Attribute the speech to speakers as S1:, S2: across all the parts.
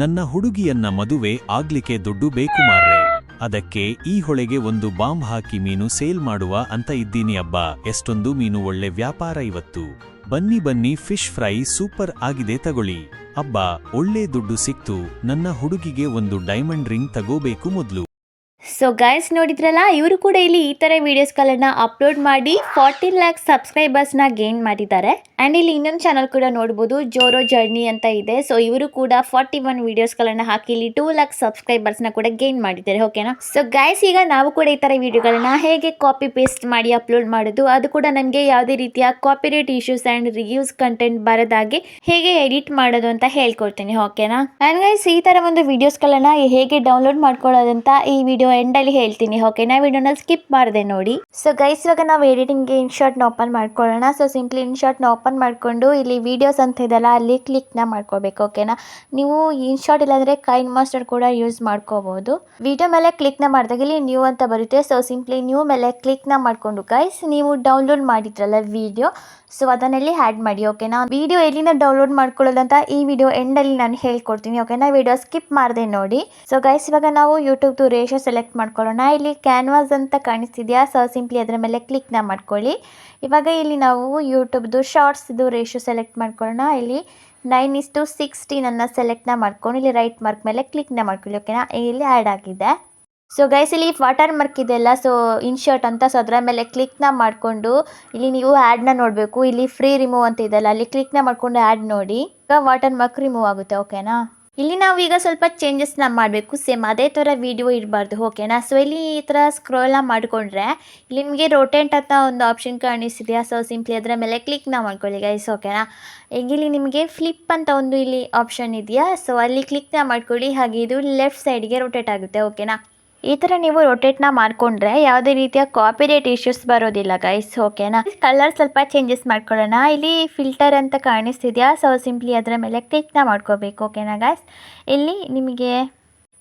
S1: ನನ್ನ ಹುಡುಗಿಯನ್ನ ಮದುವೆ ಆಗ್ಲಿಕ್ಕೆ ದುಡ್ಡು ಬೇಕು ಮಾರ್ರೆ ಅದಕ್ಕೆ ಈ ಹೊಳೆಗೆ ಒಂದು ಬಾಂಬ್ ಹಾಕಿ ಮೀನು ಸೇಲ್ ಮಾಡುವ ಅಂತ ಇದ್ದೀನಿ ಅಬ್ಬ. ಎಷ್ಟೊಂದು ಮೀನು ಒಳ್ಳೆ ವ್ಯಾಪಾರ ಇವತ್ತು. ಬನ್ನಿ ಬನ್ನಿ ಫಿಶ್ ಫ್ರೈ ಸೂಪರ್ ಆಗಿದೆ ತಗೊಳ್ಳಿ. ಅಬ್ಬ, ಒಳ್ಳೆ ದುಡ್ಡು ಸಿಕ್ತು. ನನ್ನ ಹುಡುಗಿಗೆ ಒಂದು ಡೈಮಂಡ್ ರಿಂಗ್ ತಗೋಬೇಕು ಮೊದ್ಲು.
S2: ಸೊ ಗೈಸ್ ನೋಡಿದ್ರಲ್ಲ, ಇವರು ಕೂಡ ಇಲ್ಲಿ ಈ ಥರ ವೀಡಿಯೋಸ್ಗಳನ್ನು ಅಪ್ಲೋಡ್ ಮಾಡಿ ಫಾರ್ಟೀನ್ ಲ್ಯಾಕ್ ಸಬ್ಸ್ಕ್ರೈಬರ್ಸ್ನ ಗೇನ್ ಮಾಡಿದ್ದಾರೆ. ಆ್ಯಂಡ್ ಇಲ್ಲಿ ಇನ್ನೊಂದು ಚಾನಲ್ ಕೂಡ ನೋಡ್ಬೋದು ಜೋರೋ ಜರ್ನಿ ಅಂತ ಇದೆ. ಸೊ ಇವರು ಕೂಡ ಫಾರ್ಟಿ ಒನ್ ವೀಡಿಯೋಸ್ಗಳನ್ನು ಹಾಕಿ ಇಲ್ಲಿ ಟೂ ಲ್ಯಾಕ್ ಸಬ್ಸ್ಕ್ರೈಬರ್ಸ್ನ ಕೂಡ ಗೇನ್ ಮಾಡಿದ್ದಾರೆ. ಓಕೆನಾ ಸೊ ಗೈಸ್ ಈಗ ನಾವು ಕೂಡ ಈ ಥರ ವೀಡಿಯೋಗಳನ್ನ ಹೇಗೆ ಕಾಪಿ ಪೇಸ್ಟ್ ಮಾಡಿ ಅಪ್ಲೋಡ್ ಮಾಡೋದು, ಅದು ಕೂಡ ನಮಗೆ ಯಾವುದೇ ರೀತಿಯ copyright issues and reviews content ಬರದಾಗೆ ಹೇಗೆ ಎಡಿಟ್ ಮಾಡೋದು ಅಂತ ಹೇಳ್ಕೊಡ್ತೀನಿ. ಓಕೆನಾ ಆ್ಯಂಡ್ ಗೈಸ್ ಈ ಥರ ಒಂದು ವೀಡಿಯೋಸ್ಗಳನ್ನ ಹೇಗೆ ಡೌನ್ಲೋಡ್ ಮಾಡ್ಕೊಳ್ಳೋದಂತ ಈ ವಿಡಿಯೋ ಎಂಡಲ್ಲಿ ಹೇಳ್ತೀನಿ. ಓಕೆನಾ ವಿಡಿಯೋನ ಸ್ಕಿಪ್ ಮಾಡಿದೆ ನೋಡಿ. ಸೊ ಗೈಸ್ ಇವಾಗ ನಾವು ಎಡಿಟಿಂಗ್ ಇನ್ ಶಾರ್ಟ್ನ ಓಪನ್ ಮಾಡ್ಕೊಳ್ಳೋಣ. ಸೊ ಸಿಂಪ್ಲಿ ಇನ್ ಶಾರ್ಟ್ನ ಓಪನ್ ಮಾಡಿಕೊಂಡು ಇಲ್ಲಿ ವೀಡಿಯೋಸ್ ಅಂತ ಇದೆಲ್ಲ ಅಲ್ಲಿ ಕ್ಲಿಕ್ನ ಮಾಡ್ಕೋಬೇಕು ಓಕೆನಾ ನೀವು ಇನ್ಶಾರ್ಟ್ ಇಲ್ಲಾಂದರೆ ಕೈನ್ ಮಾಸ್ಟರ್ ಕೂಡ ಯೂಸ್ ಮಾಡ್ಕೋಬೋದು. ವಿಡಿಯೋ ಮೇಲೆ ಕ್ಲಿಕ್ನ ಮಾಡಿದಾಗ ಇಲ್ಲಿ ನ್ಯೂ ಅಂತ ಬರುತ್ತೆ. ಸೊ ಸಿಂಪ್ಲಿ ನ್ಯೂ ಮೇಲೆ ಕ್ಲಿಕ್ನ ಮಾಡಿಕೊಂಡು ಗೈಸ್ ನೀವು ಡೌನ್ಲೋಡ್ ಮಾಡಿದ್ರಲ್ಲ ವಿಡಿಯೋ ಸೊ ಅದನ್ನೆಲ್ಲಿ ಆ್ಯಡ್ ಮಾಡಿ ಓಕೆನಾ ವಿಡಿಯೋ ಎಲ್ಲಿಂದ ಡೌನ್ಲೋಡ್ ಮಾಡ್ಕೊಳ್ಳೋದಂತ ಈ ವಿಡಿಯೋ ಎಂಡಲ್ಲಿ ನಾನು ಹೇಳ್ಕೊಡ್ತೀನಿ ಓಕೆನಾ ವಿಡಿಯೋ ಸ್ಕಿಪ್ ಮಾಡಿದೆ ನೋಡಿ. ಸೊ ಗೈಸ್ ಇವಾಗ ನಾವು ಯೂಟ್ಯೂಬ್ದು ರೇಷೋ ಸೆಲೆಕ್ಟ್ ಮಾಡ್ಕೊಳ್ಳೋಣ. ಇಲ್ಲಿ ಕ್ಯಾನ್ವಾಸ್ ಅಂತ ಕಾಣಿಸ್ತಿದೆಯಾ? ಸೊ ಸಿಂಪ್ಲಿ ಅದರ ಮೇಲೆ ಕ್ಲಿಕ್ನ ಮಾಡ್ಕೊಳ್ಳಿ. ಇವಾಗ ಇಲ್ಲಿ ನಾವು ಯೂಟ್ಯೂಬ್ದು ಶಾರ್ಟ್ಸ್ದು ರೇಷೋ ಸೆಲೆಕ್ಟ್ ಮಾಡ್ಕೊಳ್ಳೋಣ. ಇಲ್ಲಿ ನೈನ್ ಇಸ್ ಟು ಸಿಕ್ಸ್ಟೀನನ್ನು ಸೆಲೆಕ್ಟ್ನ ಮಾಡ್ಕೊಂಡು, ಇಲ್ಲಿ ರೈಟ್ ಮಾರ್ಕ್ ಮೇಲೆ ಕ್ಲಿಕ್ನ ಮಾಡ್ಕೊಳ್ಳಿ ಓಕೆನಾ ಇಲ್ಲಿ ಆ್ಯಡ್ ಆಗಿದೆ. ಸೊ ಗೈಸ್ ಇಲ್ಲಿ ವಾಟರ್ ಮಾರ್ಕ್ ಇದೆಯಲ್ಲ ಸೊ ಇನ್ಶರ್ಟ್ ಅಂತ ಸೊ ಅದರ ಮೇಲೆ ಕ್ಲಿಕ್ನ ಮಾಡಿಕೊಂಡು, ಇಲ್ಲಿ ನೀವು ಆ್ಯಡ್ನ ನೋಡಬೇಕು. ಇಲ್ಲಿ ಫ್ರೀ ರಿಮೂವ್ ಅಂತ ಇದೆಯಲ್ಲ ಅಲ್ಲಿ ಕ್ಲಿಕ್ನ ಮಾಡಿಕೊಂಡು ಆ್ಯಡ್ ನೋಡಿ. ಈಗ ವಾಟರ್ ಮಾರ್ಕ್ ರಿಮೂವ್ ಆಗುತ್ತೆ ಓಕೆನಾ ಇಲ್ಲಿ ನಾವು ಈಗ ಸ್ವಲ್ಪ ಚೇಂಜಸ್ನ ಮಾಡಬೇಕು. ಸೇಮ್ ಅದೇ ಥರ ವಿಡಿಯೋ ಇರಬಾರ್ದು ಓಕೆನಾ ಸೊ ಇಲ್ಲಿ ಈ ಥರ ಸ್ಕ್ರೋಲ್ನ ಮಾಡಿಕೊಂಡ್ರೆ, ಇಲ್ಲಿ ನಿಮಗೆ ರೋಟೆಂಟ್ ಅಂತ ಒಂದು ಆಪ್ಷನ್ ಕಾಣಿಸ್ತಿದೆಯಾ ಸೊ ಸಿಂಪ್ಲಿ ಅದರ ಮೇಲೆ ಕ್ಲಿಕ್ನ ಮಾಡ್ಕೊಳ್ಳಿ ಗೈಸ್ ಓಕೆನಾ ಈಗ ಇಲ್ಲಿ ನಿಮಗೆ ಫ್ಲಿಪ್ ಅಂತ ಒಂದು ಇಲ್ಲಿ ಆಪ್ಷನ್ ಇದೆಯಾ? ಸೊ ಅಲ್ಲಿ ಕ್ಲಿಕ್ನ ಮಾಡ್ಕೊಳ್ಳಿ. ಹಾಗೆ ಇದು ಲೆಫ್ಟ್ ಸೈಡ್ಗೆ ರೋಟೇಟ್ ಆಗುತ್ತೆ ಓಕೆನಾ ಈ ಥರ ನೀವು ರೊಟೇಟ್ನ ಮಾಡಿಕೊಂಡ್ರೆ ಯಾವುದೇ ರೀತಿಯ ಕಾಪಿರೇಟ್ ಇಶ್ಯೂಸ್ ಬರೋದಿಲ್ಲ ಗೈಸ್ ಓಕೆನಾ ಕಲರ್ ಸ್ವಲ್ಪ ಚೇಂಜಸ್ ಮಾಡ್ಕೊಳ್ಳೋಣ. ಇಲ್ಲಿ ಫಿಲ್ಟರ್ ಅಂತ ಕಾಣಿಸ್ತಿದೆಯಾ? ಸೊ ಸಿಂಪ್ಲಿ ಅದರ ಮೇಲೆ ಕ್ಲಿಕ್ನ ಮಾಡ್ಕೋಬೇಕು. ಓಕೆನಾ ಗೈಸ್ ಇಲ್ಲಿ ನಿಮಗೆ,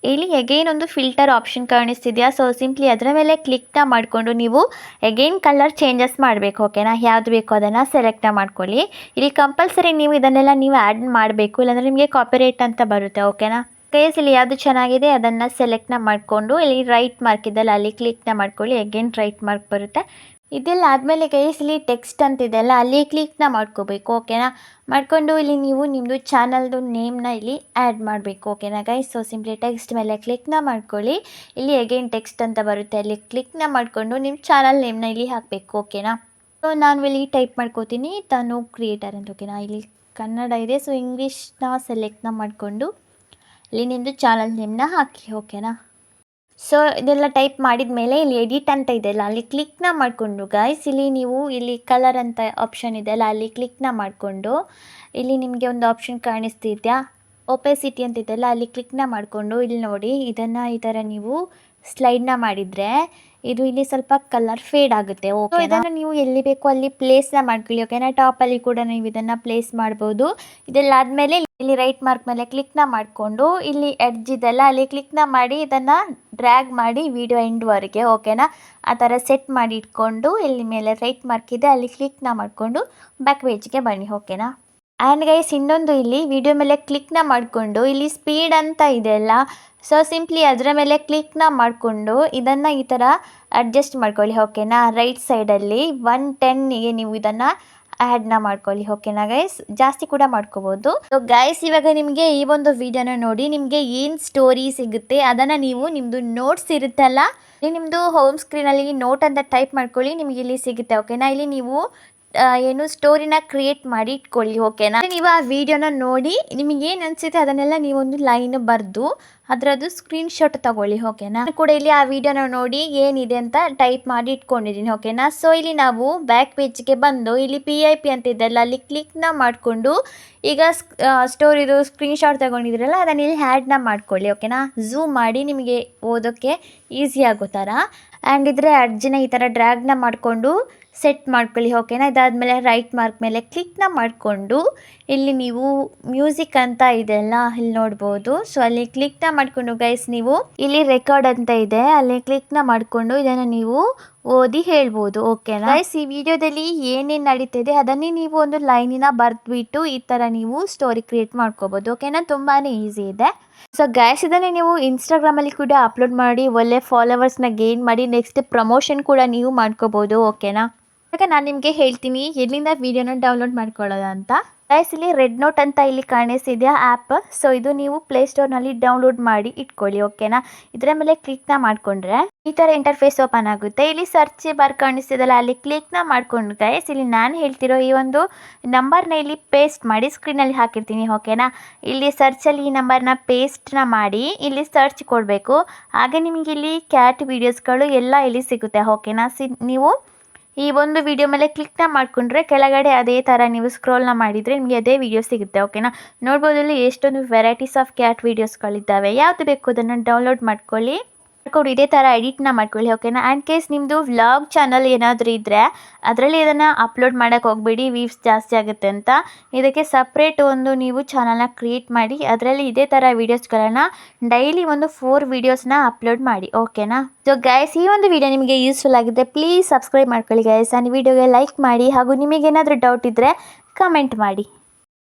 S2: ಇಲ್ಲಿ ಎಗೈನ್ ಒಂದು ಫಿಲ್ಟರ್ ಆಪ್ಷನ್ ಕಾಣಿಸ್ತಿದೆಯಾ? ಸೊ ಸಿಂಪ್ಲಿ ಅದರ ಮೇಲೆ ಕ್ಲಿಕ್ನ ಮಾಡಿಕೊಂಡು ನೀವು ಎಗೈನ್ ಕಲರ್ ಚೇಂಜಸ್ ಮಾಡಬೇಕು. ಓಕೆನಾ ಯಾವ್ದು ಬೇಕೋ ಅದನ್ನು ಸೆಲೆಕ್ಟ್ನ ಮಾಡ್ಕೊಳ್ಳಿ. ಇಲ್ಲಿ ಕಂಪಲ್ಸರಿ ನೀವು ಇದನ್ನೆಲ್ಲ ನೀವು ಆ್ಯಡ್ ಮಾಡಬೇಕು. ಇಲ್ಲಾಂದರೆ ನಿಮಗೆ ಕಾಪಿರೇಟ್ ಅಂತ ಬರುತ್ತೆ. ಓಕೆನಾ ಕೇಸ್ ಇಲ್ಲಿ ಯಾವುದು ಚೆನ್ನಾಗಿದೆ ಅದನ್ನು ಸೆಲೆಕ್ಟ್ನ ಮಾಡಿಕೊಂಡು ಇಲ್ಲಿ ರೈಟ್ ಮಾರ್ಕ್ ಇದೆಲ್ಲ ಅಲ್ಲಿ ಕ್ಲಿಕ್ನ ಮಾಡ್ಕೊಳ್ಳಿ. ಅಗೇನ್ ರೈಟ್ ಮಾರ್ಕ್ ಬರುತ್ತೆ. ಇದೆಲ್ಲ ಆದಮೇಲೆ ಗೈಸ್ ಇಲ್ಲಿ ಟೆಕ್ಸ್ಟ್ ಅಂತಿದೆಯಲ್ಲ ಅಲ್ಲಿ ಕ್ಲಿಕ್ನ ಮಾಡ್ಕೋಬೇಕು ಓಕೆನಾ ಮಾಡಿಕೊಂಡು ಇಲ್ಲಿ ನೀವು ನಿಮ್ಮದು ಚಾನಲ್ದು ನೇಮ್ನ ಇಲ್ಲಿ ಆ್ಯಡ್ ಮಾಡಬೇಕು ಓಕೆನಾ ಗೈಸ್ ಸೊ ಸಿಂಪ್ಲಿ ಟೆಕ್ಸ್ಟ್ ಮೇಲೆ ಕ್ಲಿಕ್ನ ಮಾಡ್ಕೊಳ್ಳಿ. ಇಲ್ಲಿ ಅಗೇನ್ ಟೆಕ್ಸ್ಟ್ ಅಂತ ಬರುತ್ತೆ, ಅಲ್ಲಿ ಕ್ಲಿಕ್ನ ಮಾಡಿಕೊಂಡು ನಿಮ್ಮ ಚಾನಲ್ ನೇಮ್ನ ಇಲ್ಲಿ ಹಾಕಬೇಕು ಓಕೆನಾ ಸೊ ನಾನು ಇಲ್ಲಿ ಟೈಪ್ ಮಾಡ್ಕೋತೀನಿ, ತಾನು ಕ್ರಿಯೇಟರ್ ಅಂತ ಓಕೆನಾ ಇಲ್ಲಿ ಕನ್ನಡ ಇದೆ ಸೊ ಇಂಗ್ಲೀಷ್ನ ಸೆಲೆಕ್ಟ್ನ ಮಾಡಿಕೊಂಡು ಇಲ್ಲಿ ನಿಮ್ಮದು ಚಾನಲ್ ನೇಮ್ನ ಹಾಕಿ ಓಕೆನಾ ಸೊ ಇದೆಲ್ಲ ಟೈಪ್ ಮಾಡಿದ ಮೇಲೆ ಇಲ್ಲಿ ಎಡಿಟ್ ಅಂತ ಇದೆಯಲ್ಲ ಅಲ್ಲಿ ಕ್ಲಿಕ್ನ ಮಾಡಿಕೊಂಡು ಗಾಯ್ಸ್ ಇಲ್ಲಿ ನೀವು ಇಲ್ಲಿ ಕಲರ್ ಅಂತ ಆಪ್ಷನ್ ಇದೆಯಲ್ಲ ಅಲ್ಲಿ ಕ್ಲಿಕ್ನ ಮಾಡಿಕೊಂಡು, ಇಲ್ಲಿ ನಿಮಗೆ ಒಂದು ಆಪ್ಷನ್ ಕಾಣಿಸ್ತಿದ್ಯಾ? ಒಪೆಸಿಟಿ ಅಂತ ಇದೆಯಲ್ಲ ಅಲ್ಲಿ ಕ್ಲಿಕ್ನ ಮಾಡಿಕೊಂಡು, ಇಲ್ಲಿ ನೋಡಿ, ಇದನ್ನು ಈ ಥರ ನೀವು ಸ್ಲೈಡ್ನ ಮಾಡಿದರೆ ಇದು ಇಲ್ಲಿ ಸ್ವಲ್ಪ ಕಲರ್ ಫೇಡ್ ಆಗುತ್ತೆ ಓಕೆ ಇದನ್ನು ನೀವು ಎಲ್ಲಿ ಬೇಕೋ ಅಲ್ಲಿ ಪ್ಲೇಸ್ನ ಮಾಡ್ಕೊಳ್ಳಿ ಓಕೆನಾ ಟಾಪಲ್ಲಿ ಕೂಡ ನೀವು ಇದನ್ನು ಪ್ಲೇಸ್ ಮಾಡ್ಬೋದು. ಇದೆಲ್ಲ ಆದಮೇಲೆ ಇಲ್ಲಿ ರೈಟ್ ಮಾರ್ಕ್ ಮೇಲೆ ಕ್ಲಿಕ್ನ ಮಾಡಿಕೊಂಡು ಇಲ್ಲಿ ಎಡ್ಜ್ ಇದೆಲ್ಲ ಅಲ್ಲಿ ಕ್ಲಿಕ್ನ ಮಾಡಿ ಇದನ್ನು ಡ್ರ್ಯಾಗ್ ಮಾಡಿ ವಿಡಿಯೋ ಎಂಡ್ವರೆಗೆ ಓಕೆನಾ ಆ ಥರ ಸೆಟ್ ಮಾಡಿ ಇಟ್ಕೊಂಡು ಇಲ್ಲಿ ಮೇಲೆ ರೈಟ್ ಮಾರ್ಕ್ ಇದೆ ಅಲ್ಲಿ ಕ್ಲಿಕ್ನ ಮಾಡಿಕೊಂಡು ಬ್ಯಾಕ್ ಪೇಜ್ಗೆ ಬನ್ನಿ ಓಕೆನಾ ಆ್ಯಂಡ್ ಗೈಸ್ ಇನ್ನೊಂದು ಇಲ್ಲಿ ವಿಡಿಯೋ ಮೇಲೆ ಕ್ಲಿಕ್ನ ಮಾಡಿಕೊಂಡು, ಇಲ್ಲಿ ಸ್ಪೀಡ್ ಅಂತ ಇದೆಯಲ್ಲ ಸೊ ಸಿಂಪ್ಲಿ ಅದರ ಮೇಲೆ ಕ್ಲಿಕ್ನ ಮಾಡಿಕೊಂಡು, ಇದನ್ನು ಈ ಥರ ಅಡ್ಜಸ್ಟ್ ಮಾಡ್ಕೊಳ್ಳಿ ಓಕೆನಾ ರೈಟ್ ಸೈಡಲ್ಲಿ ಒನ್ ಟೆನ್ಗೆ ನೀವು ಇದನ್ನು ಆ್ಯಡ್ನ ಮಾಡ್ಕೊಳ್ಳಿ ಓಕೆನಾ ಗೈಸ್ ಜಾಸ್ತಿ ಕೂಡ ಮಾಡ್ಕೋಬೋದು. ಸೊ ಗೈಸ್ ಇವಾಗ ನಿಮಗೆ ಈ ಒಂದು ವಿಡಿಯೋನ ನೋಡಿ, ನಿಮಗೆ ಏನು ಸ್ಟೋರಿ ಸಿಗುತ್ತೆ, ಅದನ್ನು ನೀವು ನಿಮ್ಮದು ನೋಟ್ಸ್ ಇರುತ್ತಲ್ಲ ನಿಮ್ಮದು ಹೋಮ್ ಸ್ಕ್ರೀನಲ್ಲಿ ನೋಟ್ ಅಂತ ಟೈಪ್ ಮಾಡ್ಕೊಳ್ಳಿ, ನಿಮಗೆ ಇಲ್ಲಿ ಸಿಗುತ್ತೆ ಓಕೆನಾ ಇಲ್ಲಿ ನೀವು ಏನು ಸ್ಟೋರಿನ ಕ್ರಿಯೇಟ್ ಮಾಡಿ ಇಟ್ಕೊಳ್ಳಿ ಓಕೆನಾ ನೀವು ಆ ವಿಡಿಯೋನ ನೋಡಿ, ನಿಮಗೆ ಏನು ಅನಿಸುತ್ತೆ ಅದನ್ನೆಲ್ಲ ನೀವೊಂದು ಲೈನ್ ಬರೆದು, ಅದರದ್ದು ಸ್ಕ್ರೀನ್ಶಾಟ್ ತಗೊಳ್ಳಿ ಓಕೆನಾ ಕೂಡ ಇಲ್ಲಿ ಆ ವಿಡಿಯೋನ ನೋಡಿ ಏನಿದೆ ಅಂತ ಟೈಪ್ ಮಾಡಿ ಇಟ್ಕೊಂಡಿದ್ದೀನಿ ಓಕೆನಾ ಸೊ ಇಲ್ಲಿ ನಾವು ಬ್ಯಾಕ್ ಪೇಜ್ಗೆ ಬಂದು, ಇಲ್ಲಿ ಪಿ ಐ ಪಿ ಅಂತ ಇದೆಲ್ಲ ಅಲ್ಲಿ ಕ್ಲಿಕ್ನ ಮಾಡಿಕೊಂಡು, ಈಗ ಸ್ಟೋರಿದು ಸ್ಕ್ರೀನ್ಶಾಟ್ ತಗೊಂಡಿದ್ರಲ್ಲ ಅದನ್ನ ಇಲ್ಲಿ ಹ್ಯಾಡ್ನ ಮಾಡ್ಕೊಳ್ಳಿ ಓಕೆನಾ ಝೂಮ್ ಮಾಡಿ ನಿಮಗೆ ಓದೋಕ್ಕೆ ಈಸಿ ಆಗೋ ಥರ. ಆ್ಯಂಡ್ ಇದ್ರೆ ಅರ್ಜಿನ ಈ ಥರ ಡ್ರ್ಯಾಗ್ನ ಮಾಡಿಕೊಂಡು ಸೆಟ್ ಮಾಡ್ಕೊಳ್ಳಿ ಓಕೆನಾ ಇದಾದಮೇಲೆ ರೈಟ್ ಮಾರ್ಕ್ ಮೇಲೆ ಕ್ಲಿಕ್ನ ಮಾಡಿಕೊಂಡು ಇಲ್ಲಿ ನೀವು ಮ್ಯೂಸಿಕ್ ಅಂತ ಇದೆಲ್ಲ ಇಲ್ಲಿ ನೋಡ್ಬೋದು. ಸೊ ಅಲ್ಲಿ ಕ್ಲಿಕ್ನ ಮಾಡಿಕೊಂಡು ಗೈಸ್ ನೀವು ಇಲ್ಲಿ ರೆಕಾರ್ಡ್ ಅಂತ ಇದೆ, ಅಲ್ಲಿ ಕ್ಲಿಕ್ನ ಮಾಡಿಕೊಂಡು ಇದನ್ನು ನೀವು ಓದಿ ಹೇಳ್ಬೋದು ಓಕೆನಾ ಗೈಸ್ ಈ ವಿಡಿಯೋದಲ್ಲಿ ಏನೇನು ನಡೀತಿದೆ ಅದನ್ನೇ ನೀವು ಒಂದು ಲೈನಿನ ಬರೆದ್ಬಿಟ್ಟು ಈ ಥರ ನೀವು ಸ್ಟೋರಿ ಕ್ರಿಯೇಟ್ ಮಾಡ್ಕೋಬೋದು ಓಕೆನಾ ತುಂಬಾ ಈಸಿ ಇದೆ. ಸೊ ಗ್ಯಾಸ್ ಇದನ್ನೇ ನೀವು ಇನ್ಸ್ಟಾಗ್ರಾಮಲ್ಲಿ ಕೂಡ ಅಪ್ಲೋಡ್ ಮಾಡಿ ಒಳ್ಳೆ ಫಾಲೋವರ್ಸ್ನ ಗೇನ್ ಮಾಡಿ ನೆಕ್ಸ್ಟ್ ಪ್ರಮೋಷನ್ ಕೂಡ ನೀವು ಮಾಡ್ಕೋಬೋದು ಓಕೆನಾ ಇವಾಗ ನಾನು ನಿಮಗೆ ಹೇಳ್ತೀನಿ, ಎಲ್ಲಿಂದ ವಿಡಿಯೋನ ಡೌನ್ಲೋಡ್ ಮಾಡ್ಕೊಳ್ಳೋದು ಅಂತ. ಗೈಸ್ ಇಲ್ಲಿ ರೆಡ್ ನೋಟ್ ಅಂತ ಇಲ್ಲಿ ಕಾಣಿಸ್ತಿದೆಯಾ ಆ್ಯಪ್ ಸೊ ಇದು ನೀವು ಪ್ಲೇಸ್ಟೋರ್ನಲ್ಲಿ ಡೌನ್ಲೋಡ್ ಮಾಡಿ ಇಟ್ಕೊಳ್ಳಿ ಓಕೆನಾ ಇದರ ಮೇಲೆ ಕ್ಲಿಕ್ನ ಮಾಡಿಕೊಂಡ್ರೆ ಈ ಥರ ಇಂಟರ್ಫೇಸ್ ಓಪನ್ ಆಗುತ್ತೆ. ಇಲ್ಲಿ ಸರ್ಚ್ ಬಾರ್ ಕಾಣಿಸ್ತಿದಲ್ಲ, ಅಲ್ಲಿ ಕ್ಲಿಕ್ನ ಮಾಡ್ಕೊಂಡು ಗೈಸ್ ಇಲ್ಲಿ ನಾನು ಹೇಳ್ತಿರೋ ಈ ಒಂದು ನಂಬರ್ನ ಇಲ್ಲಿ ಪೇಸ್ಟ್ ಮಾಡಿ ಸ್ಕ್ರೀನಲ್ಲಿ ಹಾಕಿರ್ತೀನಿ ಓಕೆನಾ ಇಲ್ಲಿ ಸರ್ಚಲ್ಲಿ ಈ ನಂಬರ್ನ ಪೇಸ್ಟ್ನ ಮಾಡಿ ಇಲ್ಲಿ ಸರ್ಚ್ ಕೊಡಬೇಕು. ಹಾಗೆ ನಿಮಗೆ ಇಲ್ಲಿ ಕ್ಯಾಟ್ ವೀಡಿಯೋಸ್ಗಳು ಎಲ್ಲ ಇಲ್ಲಿ ಸಿಗುತ್ತೆ ಓಕೆನಾ ಸಿ, ನೀವು ಈ ಒಂದು ವಿಡಿಯೋ ಮೇಲೆ ಕ್ಲಿಕ್ನ ಮಾಡಿಕೊಂಡ್ರೆ ಕೆಳಗಡೆ ಅದೇ ಥರ ನೀವು ಸ್ಕ್ರೋಲ್ನ ಮಾಡಿದರೆ ನಿಮಗೆ ಅದೇ ವಿಡಿಯೋ ಸಿಗುತ್ತೆ ಓಕೆನಾ ನೋಡ್ಬೋದಲ್ಲಿ ಎಷ್ಟೊಂದು ವೆರೈಟೀಸ್ ಆಫ್ ಕ್ಯಾಟ್ ವೀಡಿಯೋಸ್ಗಳಿದ್ದಾವೆ ಯಾವುದು ಬೇಕು ಅದನ್ನು ಡೌನ್ಲೋಡ್ ಮಾಡ್ಕೊಳ್ಳಿ. ಮಾಡ್ಕೊಂಡು. ಇದೇ ಥರ ಎಡಿಟ್ನ ಮಾಡ್ಕೊಳ್ಳಿ ಓಕೆನಾ ಆ್ಯಂಡ್ ಕೇಸ್ ನಿಮ್ಮದು ವ್ಲಾಗ್ ಚಾನಲ್ ಏನಾದರೂ ಇದ್ದರೆ ಅದರಲ್ಲಿ ಇದನ್ನು ಅಪ್ಲೋಡ್ ಮಾಡೋಕ್ಕೆ ಹೋಗಬೇಡಿ ವೀವ್ಸ್ ಜಾಸ್ತಿ ಆಗುತ್ತೆ ಅಂತ. ಇದಕ್ಕೆ ಸಪ್ರೇಟ್ ಒಂದು ನೀವು ಚಾನಲ್ನ ಕ್ರಿಯೇಟ್ ಮಾಡಿ, ಅದರಲ್ಲಿ ಇದೇ ಥರ ವೀಡಿಯೋಸ್ಗಳನ್ನು ಡೈಲಿ ಒಂದು ಫೋರ್ ವೀಡಿಯೋಸ್ನ ಅಪ್ಲೋಡ್ ಮಾಡಿ ಓಕೆನಾ ಸೊ ಗೈಸ್ ಈ ಒಂದು ವಿಡಿಯೋ ನಿಮಗೆ ಯೂಸ್ಫುಲ್ ಆಗಿದೆ ಪ್ಲೀಸ್ ಸಬ್ಸ್ಕ್ರೈಬ್ ಮಾಡ್ಕೊಳ್ಳಿ ಗೈಸ್ ಆ್ಯಂಡ್ ವಿಡಿಯೋಗೆ ಲೈಕ್ ಮಾಡಿ, ಹಾಗೂ ನಿಮಗೇನಾದರೂ ಡೌಟ್ ಇದ್ದರೆ ಕಮೆಂಟ್ ಮಾಡಿ.